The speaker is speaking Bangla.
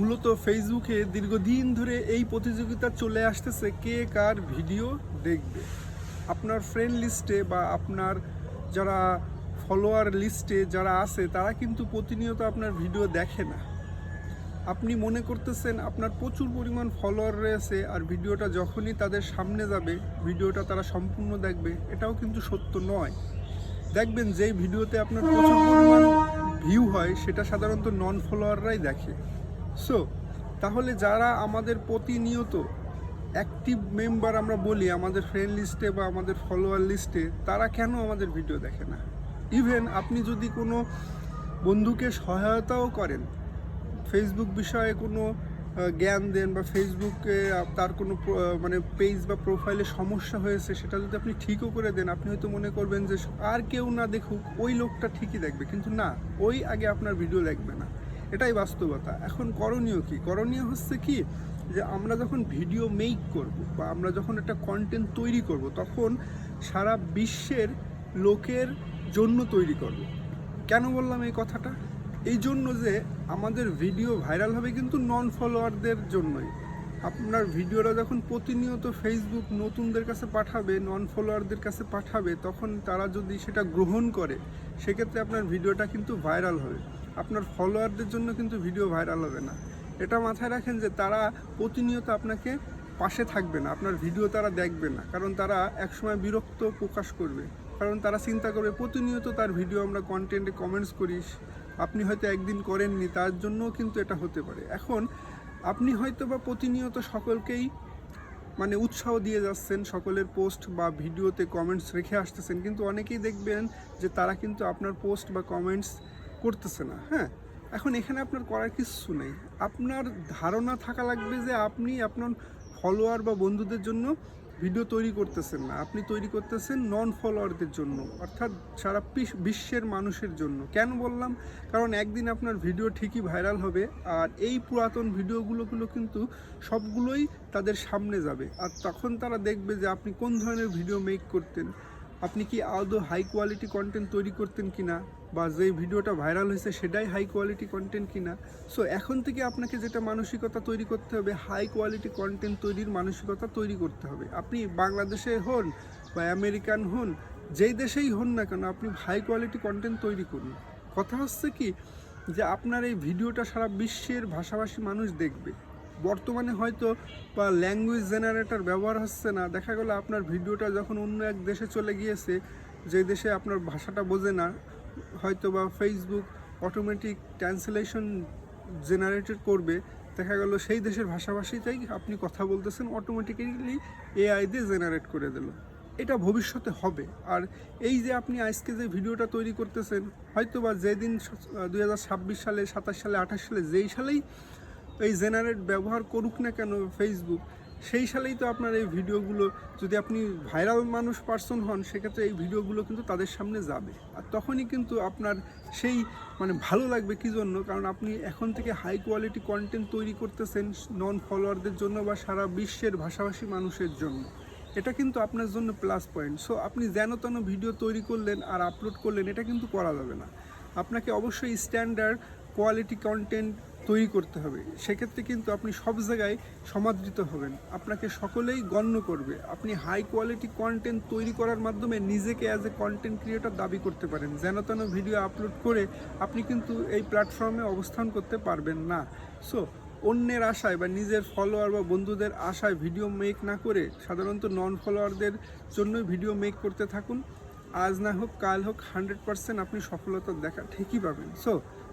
মূলত ফেসবুকে দীর্ঘদিন ধরে এই প্রতিযোগিতা চলে আসতেছে। কে কার ভিডিও দেখবে? আপনার ফ্রেন্ড লিস্টে বা আপনার যারা ফলোয়ার লিস্টে যারা আছে, তারা কিন্তু প্রতিনিয়ত আপনার ভিডিও দেখে না। আপনি মনে করতেছেন আপনার প্রচুর পরিমাণ ফলোয়ার রয়েছে আর ভিডিওটা যখনই তাদের সামনে যাবে, ভিডিওটা তারা সম্পূর্ণ দেখবে, এটাও কিন্তু সত্য নয়। দেখবেন যেই ভিডিওতে আপনার প্রচুর পরিমাণ ভিউ হয়, সেটা সাধারণত নন ফলোয়াররাই দেখে। সো তাহলে যারা আমাদের প্রতিনিয়ত অ্যাক্টিভ মেম্বার আমরা বলি, আমাদের ফ্রেন্ড লিস্টে বা আমাদের ফলোয়ার লিস্টে তারা কেন আমাদের ভিডিও দেখে না? ইভেন আপনি যদি কোনো বন্ধুকে সহায়তাও করেন ফেসবুক বিষয়ে কোনো জ্ঞান দেন বা ফেসবুকে তার কোনো মানে পেজ বা প্রোফাইলে সমস্যা হয়েছে, সেটা যদি আপনি ঠিকও করে দেন, আপনি হয়তো মনে করবেন যে, আর কেউ না দেখুক, ওই লোকটা ঠিকই দেখবে। কিন্তু না, ওই আগে আপনার ভিডিও দেখবে না। এটাই বাস্তবতা। এখন করণীয় কি? করণীয় হচ্ছে কি যে আমরা যখন ভিডিও মেক করব বা আমরা যখন একটা কন্টেন্ট তৈরি করব, তখন সারা বিশ্বের লোকের জন্য তৈরি করব। কেন বললাম এই কথাটা? এই জন্য যে আমাদের ভিডিও ভাইরাল হবে কিন্তু নন ফলোয়ারদের জন্যই। আপনার ভিডিওটা যখন প্রতিনিয়ত ফেসবুক নতুনদের কাছে পাঠাবে নন ফলোয়ারদের কাছে পাঠাবে, তখন তারা যদি সেটা গ্রহণ করে, সেক্ষেত্রে আপনার ভিডিওটা কিন্তু ভাইরাল হবে। আপনার ফলোয়ারদের জন্য কিন্তু ভিডিও ভাইরাল হবে না। এটা মাথায় রাখেন যে তারা প্রতিনিয়ত আপনাকে পাশে থাকবে না, আপনার ভিডিও তারা দেখবে না, কারণ তারা একসময় বিরক্ত প্রকাশ করবে। কারণ তারা চিন্তা করবে, প্রতিনিয়ত তার ভিডিও আমরা কন্টেন্টে কমেন্টস করি, আপনি হয়তো একদিন করেননি, তার জন্যও কিন্তু এটা হতে পারে। এখন আপনি হয়তো বা প্রতিনিয়ত সকলকেই মানে উৎসাহ দিয়ে যাচ্ছেন, সকলের পোস্ট বা ভিডিওতে কমেন্টস রেখে আসতেছেন, কিন্তু অনেকেই দেখবেন যে তারা কিন্তু আপনার পোস্ট বা কমেন্টস করতেছে না হ্যাঁ? এখন এখানে আপনার করার কিছু নেই। আপনার ধারণা থাকা লাগবে যে আপনি আপনার ফলোয়ার বা বন্ধুদের জন্য ভিডিও তৈরি করতেছেন না। আপনি তৈরি করতেছেন নন ফলোয়ারদের জন্য, অর্থাৎ সারা বিশ্বের মানুষের জন্য। কেন বললাম? কারণ একদিন আপনার ভিডিও ঠিকই ভাইরাল হবে, আর এই পুরাতন ভিডিওগুলোগুলো কিন্তু সবগুলোই তাদের সামনে যাবে। আর তখন তারা দেখবে যে আপনি কোন ধরনের ভিডিও মেক করতেন। আপনি কি আদৌ হাই কোয়ালিটি কন্টেন্ট তৈরি করতেন কি না বা যেই ভিডিওটা ভাইরাল হয়েছে সেটাই হাই কোয়ালিটি কন্টেন্ট কিনা? সো এখন থেকে আপনাকে যেটা মানসিকতা তৈরি করতে হবে হাই কোয়ালিটি কন্টেন্ট তৈরির মানসিকতা তৈরি করতে হবে। আপনি বাংলাদেশে হন বা আমেরিকান হন, যেই দেশেই হন না কেন, আপনি হাই কোয়ালিটি কন্টেন্ট তৈরি করুন। কথা হচ্ছে কি যে আপনার এই ভিডিওটা সারা বিশ্বের ভাষাভাষী মানুষ দেখবে। বর্তমানে হয়তো বা ল্যাঙ্গুয়েজ জেনারেটর ব্যবহার হচ্ছে না। দেখা গেলো আপনার ভিডিওটা যখন অন্য এক দেশে চলে গিয়েছে, যে দেশে আপনার ভাষাটা বোঝে না, হয়তো বা ফেসবুক অটোমেটিক ট্রান্সলেশন জেনারেটেড করবে। দেখা গেল সেই দেশের ভাষাভাষীতেই আপনি কথা বলতেছেন অটোমেটিক্যালি এআই দিয়ে জেনারেট করে দিল। এটা ভবিষ্যতে হবে। আর এই যে আপনি আজকে যে ভিডিওটা তৈরি করতেছেন হয়তো বা যেদিন দুই হাজার ছাব্বিশ সালে, সাতাশ সালে, আঠাশ সালে, যেই সালেই এই জেনারেট ব্যবহার করুক না কেন ফেসবুক সেই সালেই তো আপনার এই ভিডিওগুলো, যদি আপনি ভাইরাল মানুষ পার্সন হন, সেক্ষেত্রে এই ভিডিওগুলো কিন্তু তাদের সামনে যাবে। আর তখনই কিন্তু আপনার সেই মানে ভালো লাগবে কী জন্য? কারণ আপনি এখন থেকে হাই কোয়ালিটি কন্টেন্ট তৈরি করতেছেন নন ফলোয়ারদের জন্য বা সারা বিশ্বের ভাষাভাষী মানুষের জন্য। এটা কিন্তু আপনার জন্য প্লাস পয়েন্ট সো আপনি যেন তেন ভিডিও তৈরি করলেন আর আপলোড করলেন, এটা কিন্তু করা যাবে না। আপনাকে অবশ্যই স্ট্যান্ডার্ড কোয়ালিটি কন্টেন্ট তৈরি করতে হবে। সেক্ষেত্রে কিন্তু আপনি সব জায়গায় সমাদৃত হবেন। আপনাকে সকলেই গণ্য করবে। আপনি হাই কোয়ালিটি কন্টেন্ট তৈরি করার মাধ্যমে নিজেকে অ্যাজ এ কন্টেন্ট ক্রিয়েটর দাবি করতে পারেন। যেন তেন ভিডিও আপলোড করে আপনি কিন্তু এই প্ল্যাটফর্মে অবস্থান করতে পারবেন না। সো অন্যের আশায় বা নিজের ফলোয়ার বা বন্ধুদের আশায় ভিডিও মেক না করে সাধারণত নন ফলোয়ারদের জন্যই ভিডিও মেক করতে থাকুন। আজ না হোক, কাল হোক হান্ড্রেড পার্সেন্ট আপনি সফলতা দেখা ঠিকই পাবেন। সো